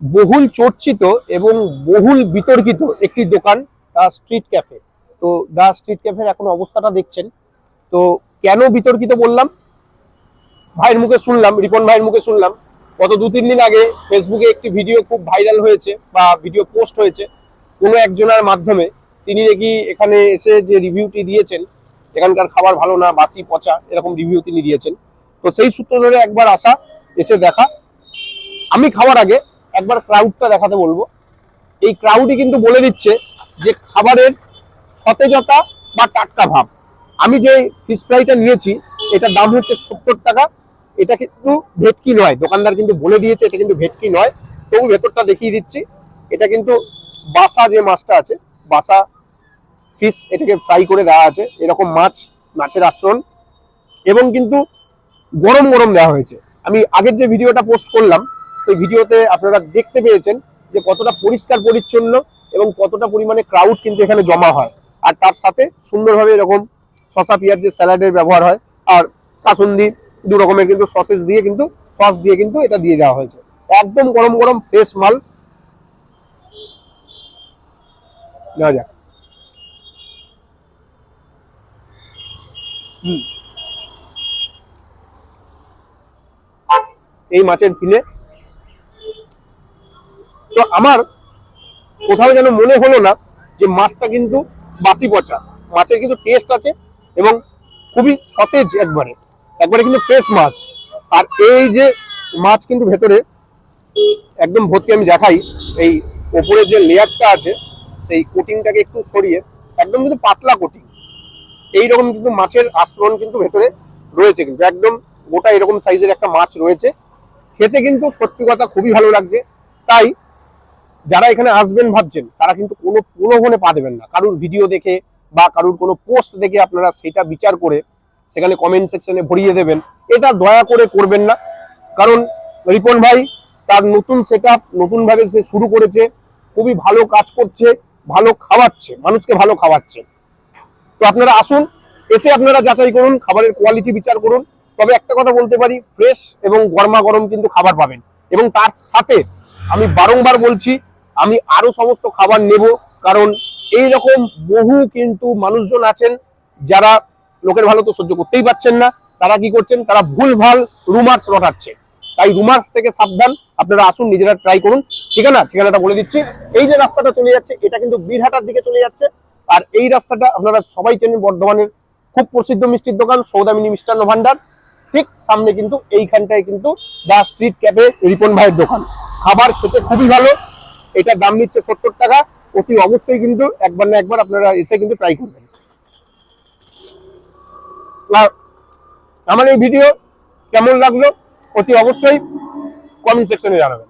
বহুল চর্চিত এবং বহুল বিতর্কিত একটি দোকান, দা স্ট্রিট ক্যাফে। তো দা স্ট্রিট ক্যাফের এখন অবস্থাটা দেখছেন। তো কেন বিতর্কিত বললাম? ভাইয়ের মুখে শুনলাম, রিপন ভাইয়ের মুখে শুনলাম। গত দু, তিন দিন আগে ফেসবুকে একটি ভিডিও খুব ভাইরাল হয়েছে বা ভিডিও পোস্ট হয়েছে কোনো একজনের মাধ্যমে। তিনি নাকি এখানে এসে যে রিভিউটি দিয়েছেন, এখানকার খাবার ভালো না, বাসি পচা, এরকম রিভিউ তিনি দিয়েছেন। তো সেই সূত্র ধরে একবার আসা, এসে দেখা। আমি খাওয়ার আগে একবার ক্রাউডটা দেখাতে বলব। এই ক্রাউডই কিন্তু বলে দিচ্ছে যে খাবারের সতেজতা বা টাটকা ভাব। আমি যে ফিশ ফ্রাইটা নিয়েছি, এটার দাম হচ্ছে সত্তর টাকা। এটা কিন্তু ভেটকি নয়। দোকানদার কিন্তু বলে দিয়েছে, এটা কিন্তু ভেটকি নয়। তবু ভেতরটা দেখিয়ে দিচ্ছি। এটা কিন্তু বাসা যে মাছটা আছে, বাসা ফিশ এটাকে ফ্রাই করে দেওয়া আছে। এরকম মাছ, মাছের আশ্রণ এবং কিন্তু গরম গরম দেওয়া হয়েছে। আমি আগের যে ভিডিওটা পোস্ট করলাম সেই ভিডিওতে আপনারা দেখতে পেয়েছেন যে কতটা পরিষ্কার পরিচ্ছন্ন এবং কতটা পরিমাণে ক্রাউড কিন্তু এখানে জমা হয়। আর তার সাথে সুন্দরভাবে এরকম শশা পেঁয়াজ যে স্যালাডের ব্যবহার হয়। আর কাসুন্দি দু রকমের কিন্তু সসেস দিয়ে কিন্তু সস দিয়ে কিন্তু এটা দিয়ে দেওয়া হয়েছে। একদম গরম গরম ফ্রেশ মাল। নেওয়া যাক। এই মাছের ফিলে তো আমার কোথাও যেন মনে হলো না যে মাছটা কিন্তু বাসি পচা। মাছের কিন্তু টেস্ট আছে এবং খুবই সতেজ একবারে। একবারে কিন্তু ফ্রেশ মাছ। আর এই যে মাছ কিন্তু ভেতরে একদম ভর্তি আমি দেখাই, এই ওপরে যে লেয়ারটা আছে, সেই কোটিংটাকে একটু সরিয়ে, একদম কিন্তু পাতলা কোটিং এইরকম কিন্তু মাছের আস্তরণ কিন্তু ভেতরে রয়েছে কিন্তু। একদম গোটা এরকম সাইজের একটা মাছ রয়েছে। খেতে কিন্তু সত্যি কথা খুবই ভালো লাগছে। তাই যারা এখানে আসবেন ভাবছেন, তারা কিন্তু কোনো প্রলোভনে পা দেবেন না। কারুর ভিডিও দেখে বা কারুর কোনো পোস্ট দেখে আপনারা সেটা বিচার করে সেখানে কমেন্ট সেকশনে ভরিয়ে দেবেন। এটা দয়া করে করবেন না। কারণ রিপন ভাই তার নতুন সেট আপ নতুনভাবে সে শুরু করেছে, খুবই ভালো কাজ করছে, ভালো খাওয়াচ্ছে, মানুষকে ভালো খাওয়াচ্ছে। তো আপনারা আসুন, এসে আপনারা যাচাই করুন, খাবারের কোয়ালিটি বিচার করুন। তবে একটা কথা বলতে পারি ফ্রেশ এবং গরমা গরম কিন্তু খাবার পাবেন। এবং তার সাথে আমি বারংবার বলছি আমি আরও সমস্ত খাবার নেব, কারণ এই রকম বহু কিন্তু মানুষজন আছেন যারা লোকের ভালো তো সহ্য করতেই পারছেন না। তারা কি করছেন? তারা ভুলভাল রুমার্স রটাচ্ছে। তাই রুমার্স থেকে সাবধান, আপনারা আসুন, নিজেরা ট্রাই করুন। ঠিকানা? ঠিকানাটা বলে দিচ্ছি। এই যে রাস্তাটা চলে যাচ্ছে, এটা কিন্তু বীরহাটার দিকে চলে যাচ্ছে। আর এই রাস্তাটা আপনারা সবাই চেনেন, বর্ধমানের খুব প্রসিদ্ধ মিষ্টির দোকান, সৌদামিনী মিষ্টান্ন ভান্ডার। ঠিক সামনে কিন্তু এইখানটায় কিন্তু দা স্ট্রিট ক্যাফে রিপন ভাইয়ের দোকান। খাবার খেতে খুবই ভালো। এটার দাম নিচ্ছে সত্তর টাকা, অতি অবশ্যই কিন্তু একবার না একবার আপনারা এসে কিন্তু ট্রাই করবেন। আমার এই ভিডিও কেমন লাগল, অতি অবশ্যই কমেন্ট সেকশনে জানাবেন।